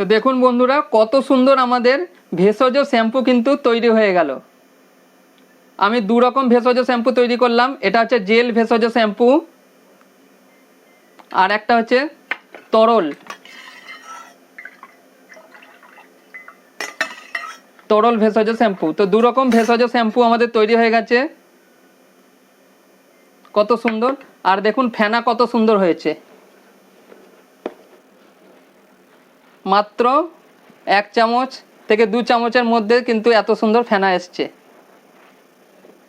তো দেখুন বন্ধুরা, কত সুন্দর আমাদের ভেষজ শ্যাম্পু কিন্তু তৈরি হয়ে গেল। আমি দু রকম ভেষজ শ্যাম্পু তৈরি করলাম। এটা হচ্ছে জেল ভেষজ শ্যাম্পু। আর একটা হচ্ছে তরল। তরল ভেষজ শ্যাম্পু। তো দু রকম ভেষজ শ্যাম্পু আমাদের তৈরি হয়ে গেছে। কত সুন্দর। আর দেখুন ফেনা কত সুন্দর হয়েছে। মাত্র এক চামচ থেকে দু চামচের মধ্যে কিন্তু এত সুন্দর ফেনা এসছে।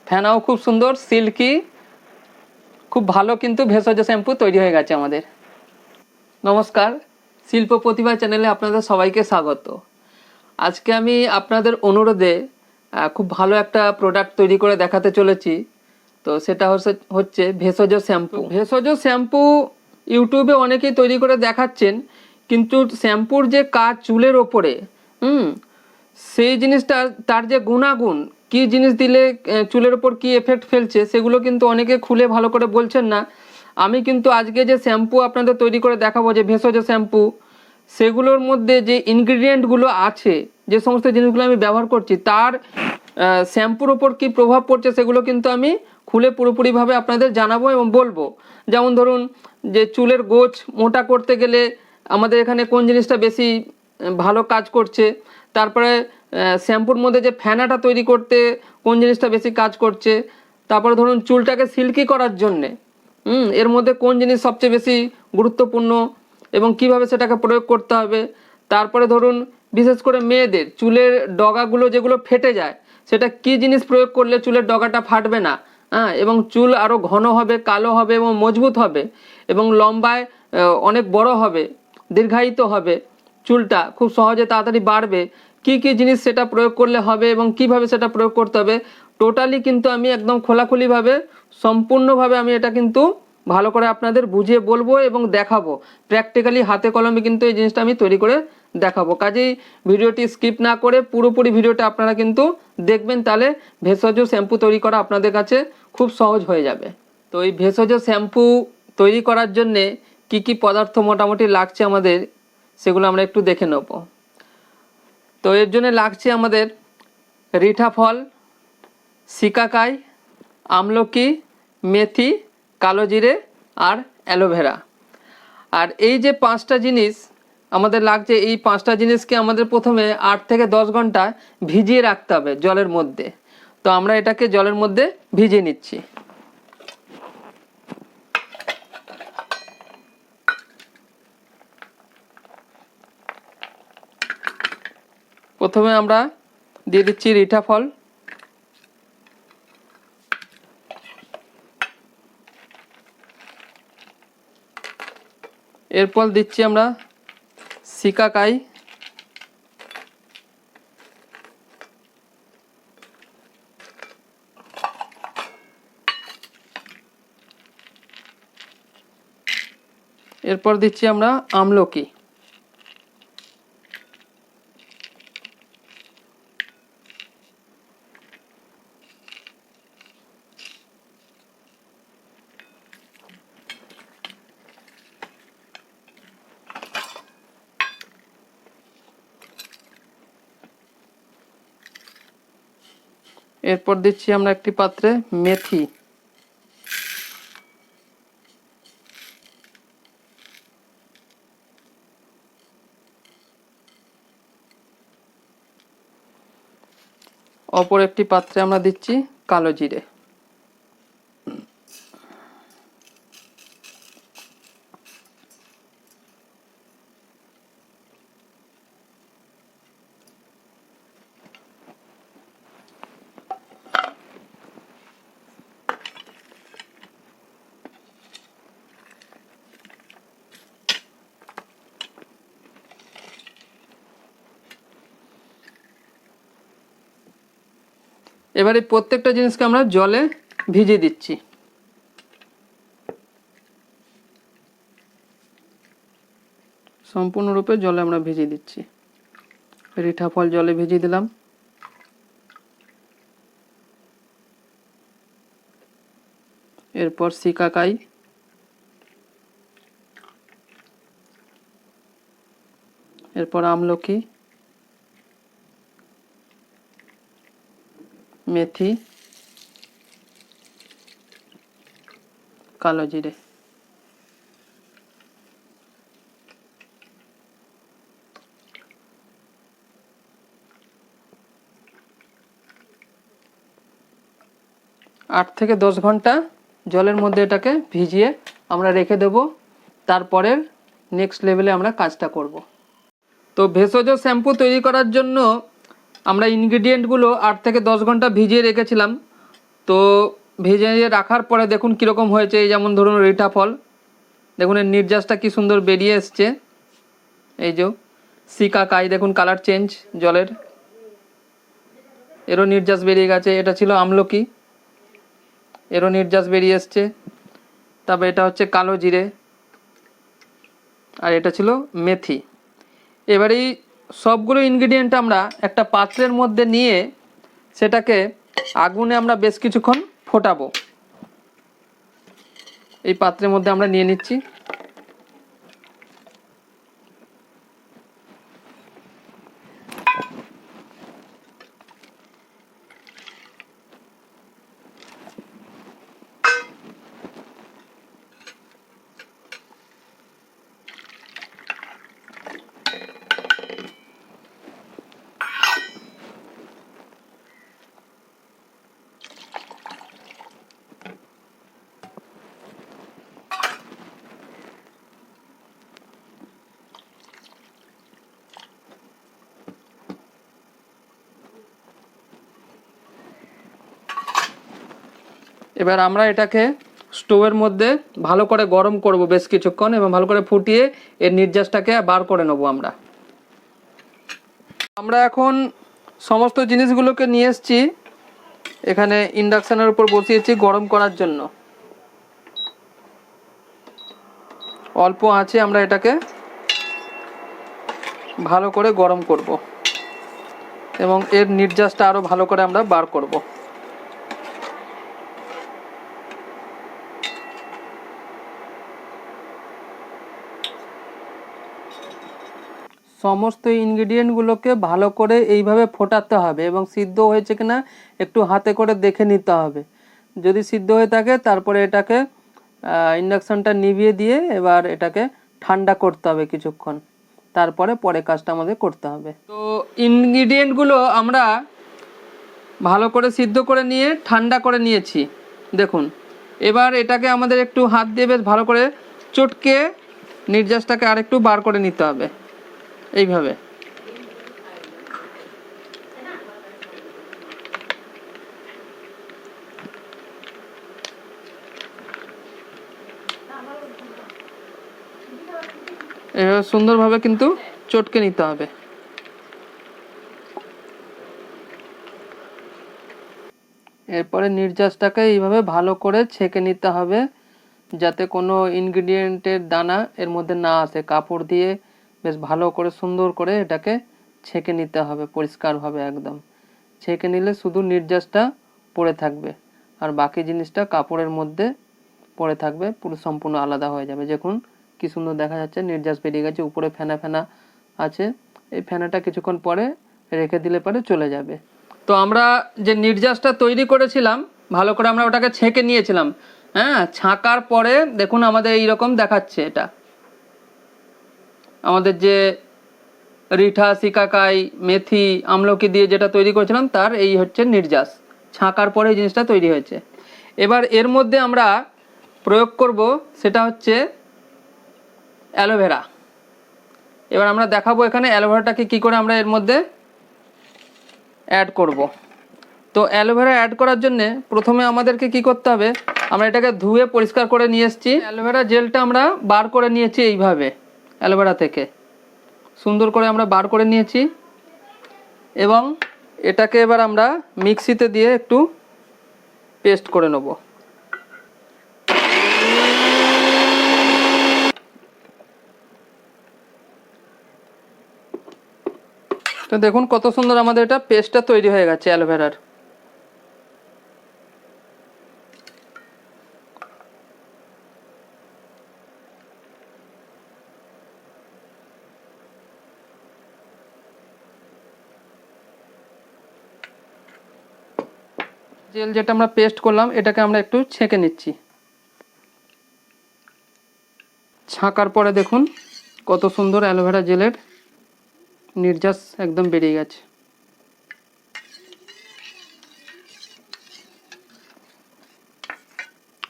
ফেনাও খুব সুন্দর সিল্কি খুব ভালো কিন্তু ভেষজ শ্যাম্পু তৈরি হয়ে গেছে আমাদের। নমস্কার শিল্প প্রতিভা চ্যানেলে আপনাদের সবাইকে স্বাগত। আজকে আমি আপনাদের অনুরোধে খুব ভালো একটা প্রোডাক্ট তৈরি করে দেখাতে চলেছি। তো সেটা হচ্ছে হচ্ছে ভেষজ শ্যাম্পু। ভেষজ শ্যাম্পু ইউটিউবে অনেকেই তৈরি করে দেখাচ্ছেন কিন্তু শ্যাম্পুর যে কাজ চুলের ওপরে, হুম, সেই জিনিসটা, তার যে গুণাগুণ, কি জিনিস দিলে চুলের ওপর কি এফেক্ট ফেলছে, সেগুলো কিন্তু অনেকে খুলে ভালো করে বলছেন না। আমি কিন্তু আজকে যে শ্যাম্পু আপনাদের তৈরি করে দেখাবো, যে ভেষজ শ্যাম্পু, সেগুলোর মধ্যে যে ইনগ্রিডিয়েন্টগুলো আছে, যে সমস্ত জিনিসগুলো আমি ব্যবহার করছি, তার শ্যাম্পুর ওপর কি প্রভাব পড়ছে, সেগুলো কিন্তু আমি খুলে পুরোপুরিভাবে আপনাদের জানাব এবং বলব। যেমন ধরুন, যে চুলের গোছ মোটা করতে গেলে আমাদের এখানে কোন জিনিসটা বেশি ভালো কাজ করছে? তারপরে শ্যাম্পুর মধ্যে যে ফেনাটা তৈরি করতে কোন জিনিসটা বেশি কাজ করছে? তারপরে ধরুন চুলটাকে সিল্কি করার জন্যে, হুম, এর মধ্যে কোন জিনিস সবচেয়ে বেশি গুরুত্বপূর্ণ এবং কীভাবে সেটাকে প্রয়োগ করতে হবে? তারপরে ধরুন, বিশেষ করে মেয়েদের, চুলের ডগাগুলো যেগুলো ফেটে যায়, সেটা কি জিনিস প্রয়োগ করলে চুলের ডগাটা ফাটবে না? হ্যাঁ এবং চুল আরও ঘন হবে, কালো হবে এবং মজবুত হবে এবং লম্বায় অনেক বড় হবে। দীর্ঘায়িত হবে। চুলটা খুব সহজে তাড়াতাড়ি বাড়বে। কি কি জিনিস সেটা প্রয়োগ করলে হবে এবং কীভাবে সেটা প্রয়োগ করতে হবে, টোটালি কিন্তু আমি একদম খোলাখুলিভাবে, সম্পূর্ণভাবে আমি এটা কিন্তু ভালো করে আপনাদের বুঝিয়ে বলব এবং দেখাবো। প্র্যাকটিক্যালি হাতে কলমে কিন্তু এই জিনিসটা আমি তৈরি করে দেখাবো। কাজেই ভিডিওটি স্কিপ না করে পুরোপুরি ভিডিওটা আপনারা কিন্তু দেখবেন, তাহলে ভেষজ শ্যাম্পু তৈরি করা আপনাদের কাছে খুব সহজ হয়ে যাবে। তো এই ভেষজ শ্যাম্পু তৈরি করার জন্যে কি কি পদার্থ মোটামুটি লাগছে আমাদের, সেগুলো আমরা একটু দেখে নেব। তো এর জন্য লাগছে আমাদের রিঠা ফল সিকাকাই আমলকি, মেথি, কালো জিরে আর অ্যালোভেরা। আর এই যে পাঁচটা জিনিস, আমাদের লাগছে এই পাঁচটা জিনিসকে আমাদের প্রথমে আট থেকে দশ ঘণ্টা ভিজিয়ে রাখতে হবে জলের মধ্যে। তো আমরা এটাকে জলের মধ্যে ভিজিয়ে নিচ্ছি। প্রথমে আমরা দিয়ে দিচ্ছি রিঠা ফল। এরপর দিচ্ছি আমরা সিকাকাই এরপর দিচ্ছি আমরা আমলকি। এরপর দিচ্ছি আমরা একটি পাত্রে মেথি। অপর একটি পাত্রে আমরা দিচ্ছি কালো জিরে। এবারে প্রত্যেকটা জিনিসকে আমরা জলে ভিজিয়ে দিচ্ছি। সম্পূর্ণরূপে জলে আমরা ভিজিয়ে দিচ্ছি। রিঠা ফল জলে ভিজিয়ে দিলাম। এরপর শিকাকাই এরপর আমলকি। মেথি, কালো জিরে। আট থেকে দশ ঘণ্টা জলের মধ্যে এটাকে ভিজিয়ে আমরা রেখে দেব। তারপরের নেক্সট লেভেলে আমরা কাজটা করব। তো ভেষজ শ্যাম্পু তৈরি করার জন্য আমরা ইনগ্রিডিয়েন্টগুলো আট থেকে দশ ঘণ্টা ভিজিয়ে রেখেছিলাম। তো ভিজিয়ে রাখার পরে দেখুন কীরকম হয়েছে। এই যেমন ধরুন রিঠা ফল। দেখুন এর নির্যাসটা কী সুন্দর বেরিয়ে এসছে। এই যে সিকা কাই, দেখুন কালার চেঞ্জ জলের। এরও নির্যাস বেরিয়ে গেছে। এটা ছিল আমলকি। এরও নির্যাস বেরিয়ে এসছে। তারপর এটা হচ্ছে কালো জিরে। আর এটা ছিল মেথি। এবার এই সবগুলো ইনগ্রিডিয়েন্ট আমরা একটা পাত্রের মধ্যে নিয়ে সেটাকে আগুনে আমরা বেশ কিছুক্ষণ ফোটাবো। এই পাত্রের মধ্যে আমরা নিয়ে নিচ্ছি। এবার আমরা এটাকে স্টোভের মধ্যে ভালো করে গরম করব বেশ কিছুক্ষণ এবং ভালো করে ফুটিয়ে এর নির্যাসটাকে বার করে নেব আমরা। আমরা এখন সমস্ত জিনিসগুলোকে নিয়ে এসেছি এখানে ইন্ডাকশানের উপর বসিয়েছি গরম করার জন্য। অল্প আছে আমরা এটাকে ভালো করে গরম করব এবং এর নির্যাসটা আরও ভালো করে আমরা বার করব। সমস্ত ইনগ্রিডিয়েন্টগুলোকে ভালো করে এইভাবে ফোটাতে হবে এবং সিদ্ধ হয়েছে কিনা একটু হাতে করে দেখে নিতে হবে। যদি সিদ্ধ হয়ে থাকে, তারপরে এটাকে ইন্ডাকশনটা নিভিয়ে দিয়ে এবার এটাকে ঠান্ডা করতে হবে কিছুক্ষণ। তারপরে পরে কাজটা আমাদের করতে হবে। তো ইনগ্রিডিয়েন্টগুলো আমরা ভালো করে সিদ্ধ করে নিয়ে, ঠান্ডা করে নিয়েছি। দেখুন, এবার এটাকে আমাদের একটু হাত দিয়ে বেশ ভালো করে চটকে নির্যাসটাকে আরেকটু বার করে নিতে হবে। এইভাবে। এভাবে সুন্দরভাবে কিন্তু চটকে নিতে হবে। এরপরে নির্যাসটাকে এইভাবে ভালো করে ছেঁকে নিতে হবে, যাতে কোনো ইনগ্রিডিয়েন্টের দানা এর মধ্যে না আসে। কাপড় দিয়ে বেশ ভালো করে সুন্দর করে এটাকে ছেঁকে নিতে হবে, পরিষ্কারভাবে একদম। ছেঁকে নিলে শুধু নির্যাসটা পড়ে থাকবে আর বাকি জিনিসটা কাপড়ের মধ্যে পড়ে থাকবে, পুরো সম্পূর্ণ আলাদা হয়ে যাবে। দেখুন কি সুন্দর দেখা যাচ্ছে, নির্যাস বেরিয়ে গেছে, উপরে ফেনা ফেনা আছে। এই ফেনাটা কিছুক্ষণ পরে রেখে দিলে পরে চলে যাবে। তো আমরা যে নির্যাসটা তৈরি করেছিলাম, ভালো করে আমরা ওটাকে ছেঁকে নিয়েছিলাম। হ্যাঁ ছাঁকার পরে দেখুন আমাদের এইরকম দেখাচ্ছে এটা। আমাদের যে রিঠা, সিকাকাই, মেথি, আমলকি দিয়ে যেটা তৈরি করেছিলাম, তার এই হচ্ছে নির্যাস। ছাঁকার পরে এই জিনিসটা তৈরি হয়েছে। এবার এর মধ্যে আমরা প্রয়োগ করব সেটা হচ্ছে অ্যালোভেরা। এবার আমরা দেখাবো এখানে অ্যালোভেরাটাকে কী করে আমরা এর মধ্যে অ্যাড করব। তো অ্যালোভেরা অ্যাড করার জন্যে প্রথমে আমাদেরকে কি করতে হবে, আমরা এটাকে ধুয়ে পরিষ্কার করে নিয়ে এসেছি। অ্যালোভেরা জেলটা আমরা বার করে নিয়েছি এইভাবে। অ্যালোভেরা থেকে। সুন্দর করে আমরা বার করে নিয়েছি। এবং এটাকে এবার আমরা মিক্সিতে দিয়ে একটু পেস্ট করে নেব। তো দেখুন কত সুন্দর আমাদের এটা পেস্টটা তৈরি হয়ে গেছে অ্যালোভেরার। জেল যেটা আমরা পেস্ট করলাম, এটাকে আমরা একটু ছেঁকে নিচ্ছি। ছাঁকার পরে দেখুন, কত সুন্দর অ্যালোভেরা জেলের নির্যাস একদম বেরিয়ে গেছে।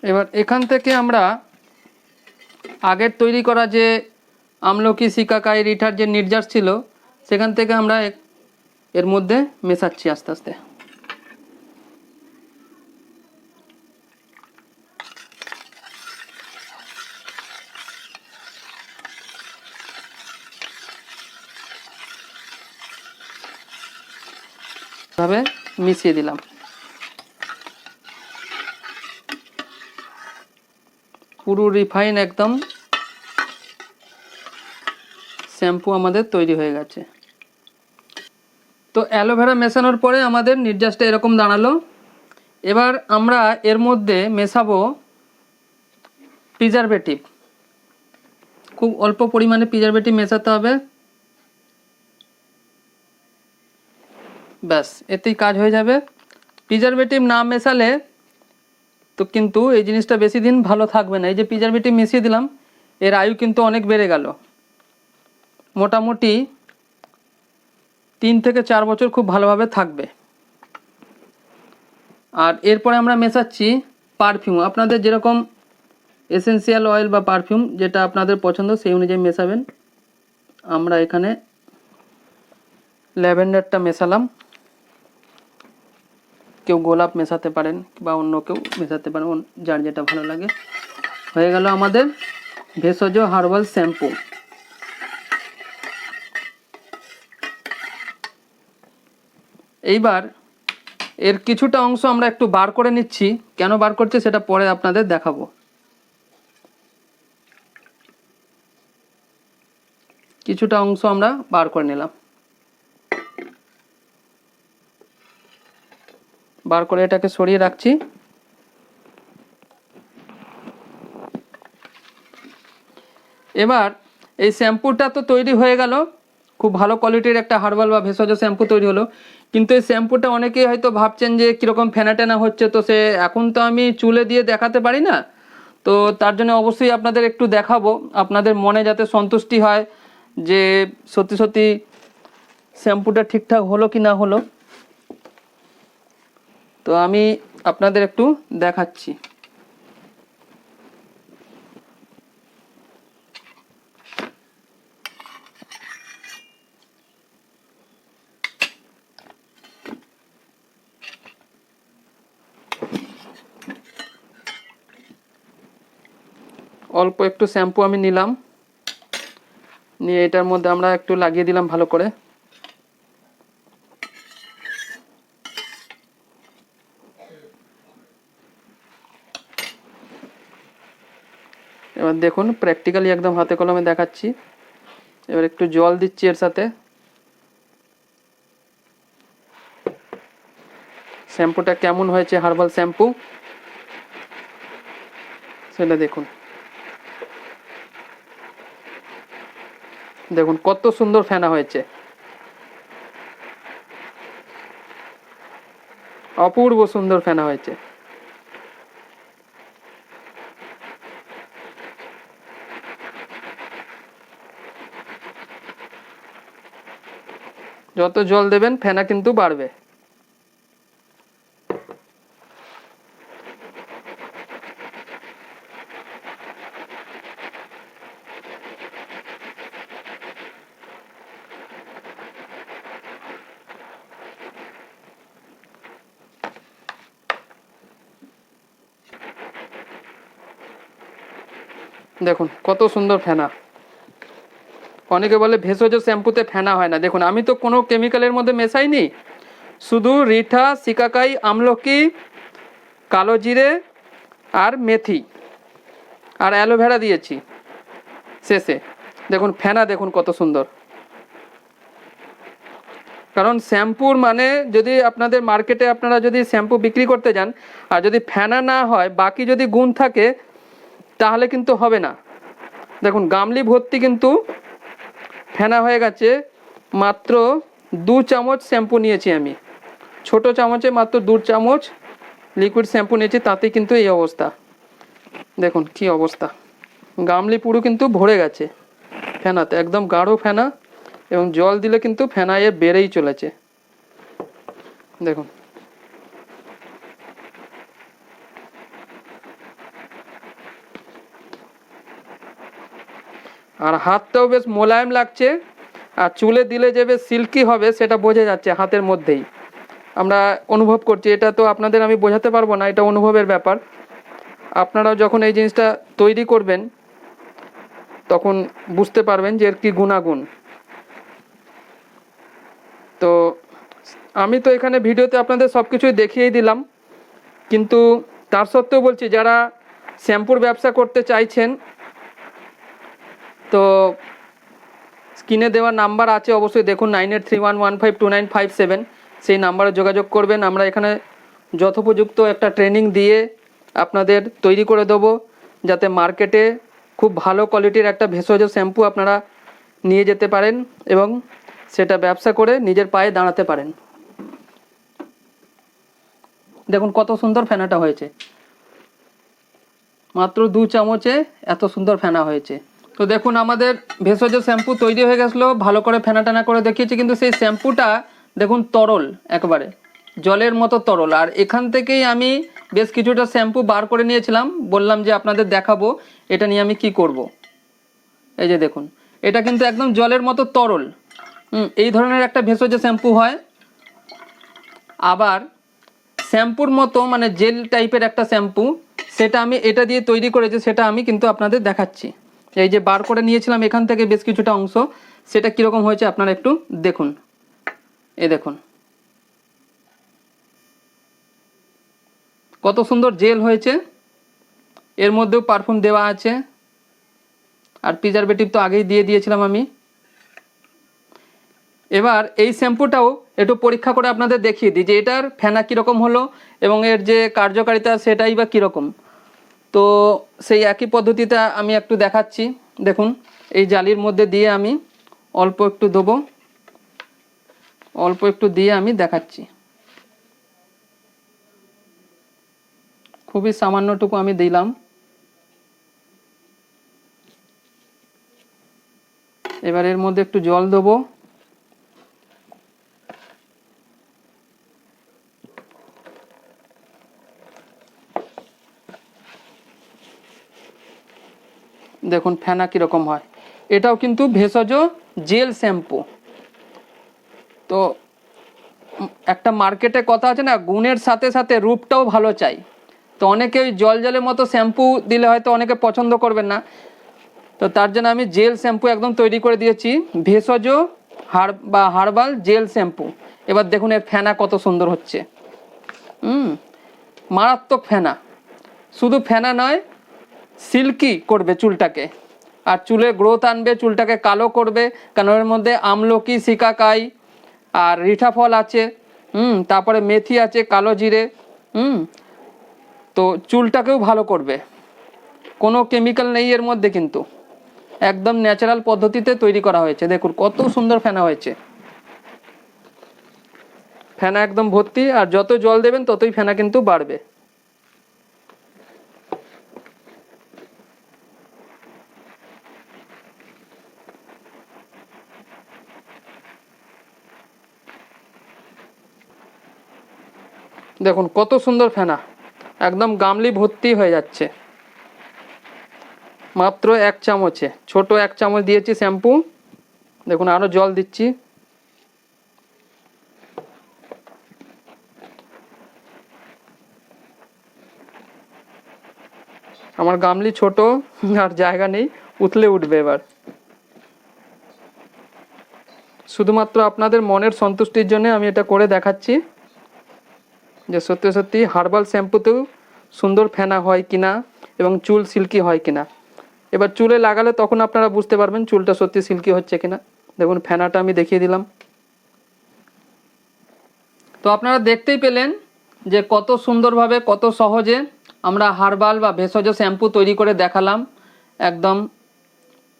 এবার এখান থেকে আমরা আগের তৈরি করা যে আমলকি, সিকাকাই, রিঠার যে নির্যাস ছিল, সেখান থেকে আমরা এর মধ্যে মেশাচ্ছি আস্তে আস্তে। মিশিয়ে দিলাম। পুরো রিফাইন একদম শ্যাম্পু আমাদের তৈরি হয়ে গেছে। তো অ্যালোভেরা মেশানোর পরে আমাদের নির্যাসটা এরকম দাঁড়াল। এবার আমরা এর মধ্যে মেশাবো প্রিজারভেটিভ খুব অল্প পরিমাণে প্রিজারভেটিভ মেশাতে হবে। ব্যাস, এতেই কাজ হয়ে যাবে। প্রিজারভেটিভ না মেশালে তো কিন্তু এই জিনিসটা বেশি দিন ভালো থাকবে না। এই যে প্রিজারভেটিভ মিশিয়ে দিলাম, এর আয়ু কিন্তু অনেক বেড়ে গেল। মোটামুটি তিন থেকে চার বছর খুব ভালোভাবে থাকবে। আর এরপরে আমরা মেশাচ্ছি পারফিউম আপনাদের যেরকম এসেন্সিয়াল অয়েল বা পারফিউম যেটা আপনাদের পছন্দ, সেই অনুযায়ী মেশাবেন। আমরা এখানে ল্যাভেন্ডারটা মেশালাম। কেউ গোলাপ মেশাতে পারেন বা অন্য কেউ মেশাতে পারেন যার যেটা ভালো লাগে। হয়ে গেল আমাদের ভেষজ হার্বাল শ্যাম্পু। এইবার এর কিছুটা অংশ আমরা একটু বার করে নিচ্ছি। কেন বার করছে সেটা পরে আপনাদের দেখাবো। কিছুটা অংশ আমরা বার করে নিলাম। বার করে এটাকে সরিয়ে রাখছি। এবার এই শ্যাম্পুটা তো তৈরি হয়ে গেল। খুব ভালো কোয়ালিটির একটা হার্বাল বা ভেষজ শ্যাম্পু তৈরি হলো। কিন্তু এই শ্যাম্পুটা অনেকেই হয়তো ভাবছেন যে কীরকম ফেনা টেনা হচ্ছে, তো সে এখন তো আমি চুলে দিয়ে দেখাতে পারি না। তো তার জন্য অবশ্যই আপনাদের একটু দেখাবো। আপনাদের মনে যাতে সন্তুষ্টি হয় যে সত্যি সত্যি শ্যাম্পুটা ঠিকঠাক হলো কি না হলো। তো আমি আপনাদের একটু দেখাচ্ছি। অল্প একটু শ্যাম্পু আমি নিলাম। নিয়ে এটার মধ্যে আমরা একটু লাগিয়ে দিলাম ভালো করে। দেখুন প্র্যাকটিক্যালি একদম হাতে কলমে দেখাচ্ছি। এবার একটু জল দিচ্ছি এর সাথে। শ্যাম্পুটা কেমন হয়েছে? Herbal shampoo? সেটা দেখুন। দেখুন, কত সুন্দর ফেনা হয়েছে। অপূর্ব সুন্দর ফেনা হয়েছে। যত জল দেবেন ফেনা কিন্তু বাড়বে। দেখুন কত সুন্দর ফেনা। অনেকে বলে ভেষজ শ্যাম্পুতে ফেনা হয় না। দেখুন, আমি তো কোনো কেমিক্যালের মধ্যে মেশাইনি। শুধু রিঠা, সিকাকাই, আমলকি, কালো জিরে আর মেথি আর অ্যালোভেরা দিয়েছি শেষে। দেখুন, ফেনা দেখুন কত সুন্দর। কারণ শ্যাম্পুর মানে যদি আপনাদের মার্কেটে আপনারা যদি শ্যাম্পু বিক্রি করতে যান আর যদি ফেনা না হয়, বাকি যদি গুণ থাকে, তাহলে কিন্তু হবে না। দেখুন, গামলি ভর্তি কিন্তু ফেনা হয়ে গেছে। মাত্র দু চামচ শ্যাম্পু নিয়েছি আমি। ছোট চামচে মাত্র দু চামচ লিকুইড শ্যাম্পু নিয়েছি, তাতে কিন্তু এই অবস্থা। দেখুন কি অবস্থা। গামলি পুরো কিন্তু ভরে গেছে ফেনাতে, একদম গাঢ় ফেনা এবং জল দিলে কিন্তু ফেনা এর বেড়েই চলেছে। দেখুন। আর হাতটাও বেশ মোলায়েম লাগছে, আর চুলে দিলে যে বেশ সিল্কি হবে সেটা বোঝা যাচ্ছে হাতের মধ্যেই। আমরা অনুভব করছি, এটা তো আপনাদের আমি বোঝাতে পারব না, এটা অনুভবের ব্যাপার। আপনারাও যখন এই জিনিসটা তৈরি করবেন, তখন বুঝতে পারবেন যে এর কী গুণাগুণ। তো আমি তো এখানে ভিডিওতে আপনাদের সব কিছুই দেখিয়েই দিলাম, কিন্তু তার সত্ত্বেও বলছি, যারা শ্যাম্পুর ব্যবসা করতে চাইছেন তো স্ক্রিনে দেওয়া নাম্বার আছে, অবশ্যই দেখুন, nine eight three one one five two nine five seven. সেই নাম্বারে যোগাযোগ করবেন, আমরা এখানে যথোপযুক্ত একটা ট্রেনিং দিয়ে আপনাদের তৈরি করে দেবো, যাতে মার্কেটে খুব ভালো কোয়ালিটির একটা ভেষজ শ্যাম্পু আপনারা নিয়ে যেতে পারেন এবং সেটা ব্যবসা করে নিজের পায়ে দাঁড়াতে পারেন। দেখুন, কত সুন্দর ফেনাটা হয়েছে। মাত্র দু চামচে এত সুন্দর ফেনা হয়েছে। তো দেখুন, আমাদের ভেষজ শ্যাম্পু তৈরি হয়ে গেছিল, ভালো করে ফেনা টানা করে দেখিয়েছি, কিন্তু সেই শ্যাম্পুটা দেখুন তরল একবারে, জলের মতো তরল। আর এখান থেকেই আমি বেশ কিছুটা শ্যাম্পু বার করে নিয়েছিলাম, বললাম যে আপনাদের দেখাবো, এটা নিয়ে আমি কি করব। এই যে দেখুন, এটা কিন্তু একদম জলের মতো তরল। এই ধরনের একটা ভেষজ শ্যাম্পু হয়। আবার শ্যাম্পুর মতো মানে জেল টাইপের একটা শ্যাম্পু, সেটা আমি, এটা দিয়ে তৈরি করেছি, সেটা আমি কিন্তু আপনাদের দেখাচ্ছি। এই যে বার করে নিয়েছিলাম এখান থেকে বেশ কিছুটা অংশ, সেটা কীরকম হয়েছে আপনারা একটু দেখুন। এ দেখুন। কত সুন্দর জেল হয়েছে। এর মধ্যেও পারফিউম দেওয়া আছে। আর প্রিজারভেটিভ তো আগেই দিয়ে দিয়েছিলাম আমি। এবার এই শ্যাম্পুটাও একটু পরীক্ষা করে আপনাদের দেখিয়ে দিই যে এটার ফেনা কীরকম হলো এবং এর যে কার্যকারিতা সেটাই বা কীরকম। তো সেই একই পদ্ধতিতে আমি একটু দেখাচ্ছি। দেখুন, এই জালির মধ্যে দিয়ে আমি অল্প একটু দেবো। অল্প একটু দিয়ে আমি দেখাচ্ছি। খুবই সামান্যটুকু আমি দিলাম। এবার এর মধ্যে একটু জল দেবো। দেখুন, ফেনা কীরকম হয়। এটাও কিন্তু ভেষজ জেল শ্যাম্পু। তো একটা মার্কেটে কথা আছে না, গুণের সাথে সাথে রূপটাও ভালো চাই। তো অনেকে ওই জল জলের মতো শ্যাম্পু দিলে হয়তো অনেকে পছন্দ করবেন না। তো তার জন্য আমি জেল শ্যাম্পু একদম তৈরি করে দিয়েছি। ভেষজ হার, বা হার্বাল জেল শ্যাম্পু। এবার দেখুন এর ফেনা কত সুন্দর হচ্ছে। হুম মারাত্মক ফেনা। শুধু ফেনা নয় সিল্কি করবে চুলটাকে। আর চুলে গ্রোথ আনবে, চুলটাকে কালো করবে, কারণ এর মধ্যে আমলকি, সিকাকাই আর রিঠা ফল আছে, হুম, তারপরে মেথি আছে, কালো জিরে, হুম, তো চুলটাকেও ভালো করবে। কোনো কেমিক্যাল নেই এর মধ্যে কিন্তু। একদম ন্যাচারাল পদ্ধতিতে তৈরি করা হয়েছে। দেখুন, কত সুন্দর ফেনা হয়েছে। ফেনা একদম ভর্তি, আর যত জল দেবেন ততই ফেনা কিন্তু বাড়বে। দেখুন, কত সুন্দর ফেনা। একদম গামলি ভর্তি হয়ে যাচ্ছে। মাত্র এক চামচে। ছোট এক চামচ দিয়েছি শ্যাম্পু। দেখুন আরও জল দিচ্ছি। আমার গামলি ছোট, আর জায়গা নেই, উতলে উঠবে এবার। শুধুমাত্র আপনাদের মনের সন্তুষ্টির জন্য আমি এটা করে দেখাচ্ছি। যে সত্যি সত্যি হার্বাল শ্যাম্পুতেও সুন্দর ফেনা হয় কিনা এবং চুল সিল্কি হয় কিনা। এবার চুলে লাগালে তখন আপনারা বুঝতে পারবেন চুলটা সত্যি সিল্কি হচ্ছে কিনা। দেখুন, ফেনাটা আমি দেখিয়ে দিলাম। তো আপনারা দেখতেই পেলেন যে কত সুন্দরভাবে, কত সহজে আমরা হার্বাল বা ভেষজ শ্যাম্পু তৈরি করে দেখালাম। একদম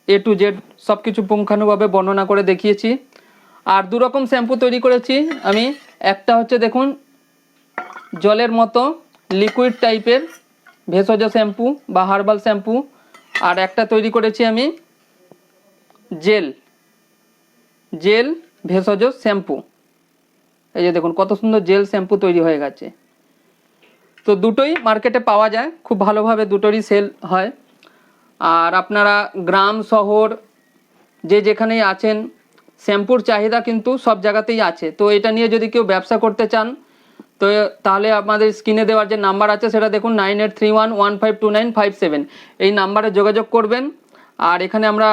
এ টু জেড সব কিছু পুঙ্খানুভাবে বর্ণনা করে দেখিয়েছি। আর দু রকম শ্যাম্পু তৈরি করেছি আমি। একটা হচ্ছে দেখুন জলের মতো লিকুইড টাইপের ভেষজ শ্যাম্পু বা হার্বাল শ্যাম্পু আর একটা তৈরি করেছি আমি জেল জেল ভেষজ শ্যাম্পু এই যে দেখুন, কত সুন্দর জেল শ্যাম্পু তৈরি হয়ে গেছে। তো দুটোই মার্কেটে পাওয়া যায়, খুব ভালোভাবে দুটোরই সেল হয়। আর আপনারা গ্রাম, শহর, যে যেখানেই আছেন শ্যাম্পুর চাহিদা কিন্তু সব জায়গাতেই আছে। তো এটা নিয়ে যদি কেউ ব্যবসা করতে চান তো তাহলে আমাদের স্ক্রিনে দেওয়ার যে নাম্বার আছে, সেটা দেখুন nine eight three one one five two nine five seven এই নাম্বারে যোগাযোগ করবেন। আর এখানে আমরা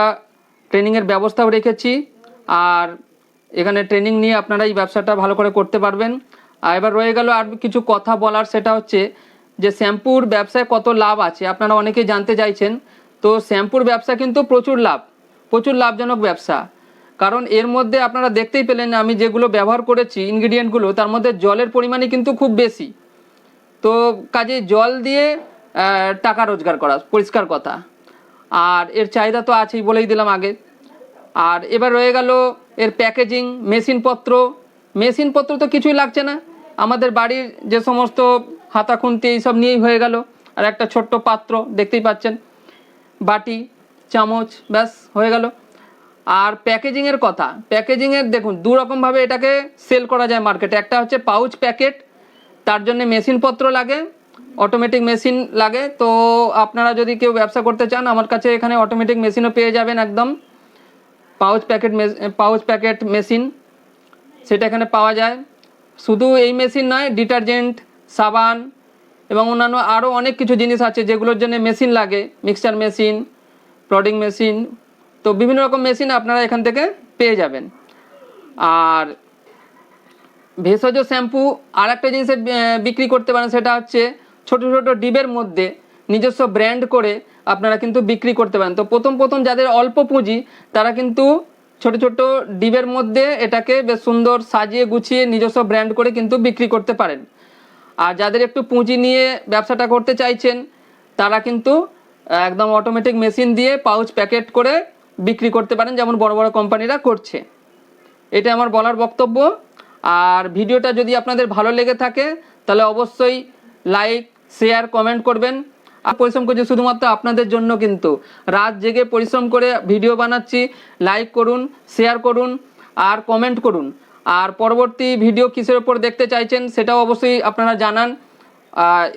ট্রেনিংয়ের ব্যবস্থাও রেখেছি। আর এখানে ট্রেনিং নিয়ে আপনারা এই ব্যবসাটা ভালো করে করতে পারবেন। আর এবার রয়ে গেল আর কিছু কথা বলার, সেটা হচ্ছে যে শ্যাম্পুর ব্যবসায় কত লাভ আছে। আপনারা অনেকেই জানতে চাইছেন। তো শ্যাম্পুর ব্যবসা কিন্তু প্রচুর লাভ। প্রচুর লাভজনক ব্যবসা। কারণ এর মধ্যে আপনারা দেখতেই পেলেন আমি যেগুলো ব্যবহার করেছি ইনগ্রিডিয়েন্টগুলো তার মধ্যে জলের পরিমাণই কিন্তু খুব বেশি। তো কাজে জল দিয়ে টাকা রোজগার করা, পরিষ্কার কথা। আর এর চাহিদা তো আছেই বলেই দিলাম আগে। আর এবার রয়ে গেল এর প্যাকেজিং মেশিনপত্র। মেশিনপত্র তো কিছুই লাগছে না। আমাদের বাড়ির যে সমস্ত হাতা খুন্তি এইসব নিয়েই হয়ে গেল। আর একটা ছোট্ট পাত্র, দেখতেই পাচ্ছেন। বাটি, চামচ, ব্যাস, হয়ে গেল। আর প্যাকেজিংয়ের কথা। প্যাকেজিংয়ের দেখুন দু রকমভাবে এটাকে সেল করা যায় মার্কেটে একটা হচ্ছে পাউচ প্যাকেট তার জন্য মেশিনপত্র লাগে অটোমেটিক মেশিন লাগে। তো আপনারা যদি কেউ ব্যবসা করতে চান, আমার কাছে এখানে অটোমেটিক মেশিনও পেয়ে যাবেন একদম। Pouch packet pouch packet machine সেটা এখানে পাওয়া যায়। শুধু এই মেশিন নয় ডিটারজেন্ট সাবান এবং অন্যান্য আরও অনেক কিছু জিনিস আছে যেগুলোর জন্য মেশিন লাগে। মিক্সচার মেশিন প্রডিং মেশিন তো বিভিন্ন রকম মেশিন আপনারা এখান থেকে পেয়ে যাবেন। আর ভেষজ শ্যাম্পু আর একটা জিনিসে বিক্রি করতে পারেন, সেটা হচ্ছে ছোট ছোট ডিবের মধ্যে নিজস্ব ব্র্যান্ড করে আপনারা কিন্তু বিক্রি করতে পারেন। তো প্রথম প্রথম যাদের অল্প পুঁজি, তারা কিন্তু ছোট ছোট ডিবের মধ্যে এটাকে বেশ সুন্দর সাজিয়ে গুছিয়ে নিজস্ব ব্র্যান্ড করে কিন্তু বিক্রি করতে পারেন। আর যাদের একটু পুঁজি নিয়ে ব্যবসাটা করতে চাইছেন, তারা কিন্তু একদম অটোমেটিক মেশিন দিয়ে পাউচ প্যাকেট করে বিক্রি করতে পারেন, যেমন বড় বড় কোম্পানিরা করছে। এটা আমার বলার বক্তব্য। আর ভিডিওটা যদি আপনাদের ভালো লেগে থাকে, তাহলে অবশ্যই লাইক, শেয়ার, কমেন্ট করবেন। আর পরিশ্রম করছি শুধুমাত্র আপনাদের জন্য কিন্তু। রাত জেগে পরিশ্রম করে ভিডিও বানাচ্ছি। লাইক করুন, শেয়ার করুন, আর কমেন্ট করুন। আর পরবর্তী ভিডিও কিসের ওপর দেখতে চাইছেন, সেটাও অবশ্যই আপনারা জানান।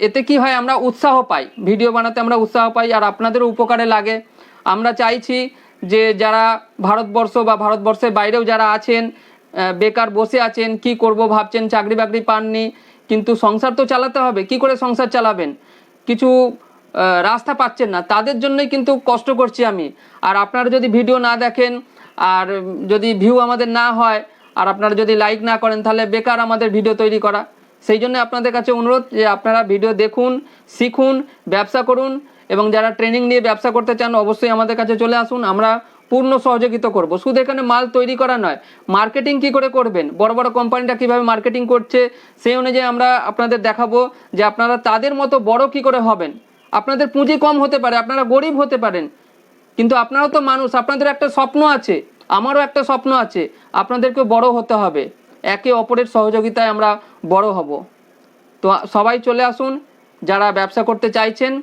এতে কি হয়, আমরা উৎসাহ পাই। ভিডিও বানাতে আমরা উৎসাহ পাই, আর আপনাদেরও উপকারে লাগে। আমরা চাইছি যে যারা ভারতবর্ষ বা ভারতবর্ষের বাইরেও যারা আছেন বেকার বসে আছেন, কি করব ভাবছেন, চাকরি বাকরি পাননি, কিন্তু সংসার তো চালাতে হবে, কি করে সংসার চালাবেন? কিছু রাস্তা পাচ্ছেন না, তাদের জন্যই কিন্তু কষ্ট করছি আমি। আর আপনারা যদি ভিডিও না দেখেন, আর যদি ভিউ আমাদের না হয়, আর আপনারা যদি লাইক না করেন, তাহলে বেকার আমাদের ভিডিও তৈরি করা। সেই জন্য আপনাদের কাছে অনুরোধ যে আপনারা ভিডিও দেখুন, শিখুন, ব্যবসা করুন এবং যারা ট্রেনিং নিয়ে ব্যবসা করতে চান, অবশ্যই আমাদের কাছে চলে আসুন। আমরা পূর্ণ সহযোগিতা করব। শুধু এখানে মাল তৈরি করা নয় মার্কেটিং কি করে করবেন? বড় বড় কোম্পানিটা কীভাবে মার্কেটিং করছে, সেই অনুযায়ী আমরা আপনাদের দেখাবো যে আপনারা তাদের মতো বড় কি করে হবেন। আপনাদের পুঁজি কম হতে পারে, আপনারা গরিব হতে পারেন। কিন্তু আপনারাও তো মানুষ, আপনাদের একটা স্বপ্ন আছে, আমারও একটা স্বপ্ন আছে আপনাদেরকে বড় হতে হবে। একে অপরের সহযোগিতায় আমরা বড় হব। তো সবাই চলে আসুন, যারা ব্যবসা করতে চাইছেন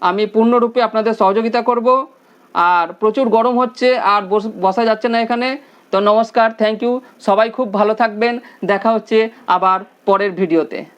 আমি পূর্ণরূপে আপনাদের সহযোগিতা করব। আর প্রচুর গরম হচ্ছে, আর বস- যাচ্ছে না এখানে। তো নমস্কার থ্যাংক ইউ সবাই খুব ভালো থাকবেন। দেখা হচ্ছে আবার পরের ভিডিওতে।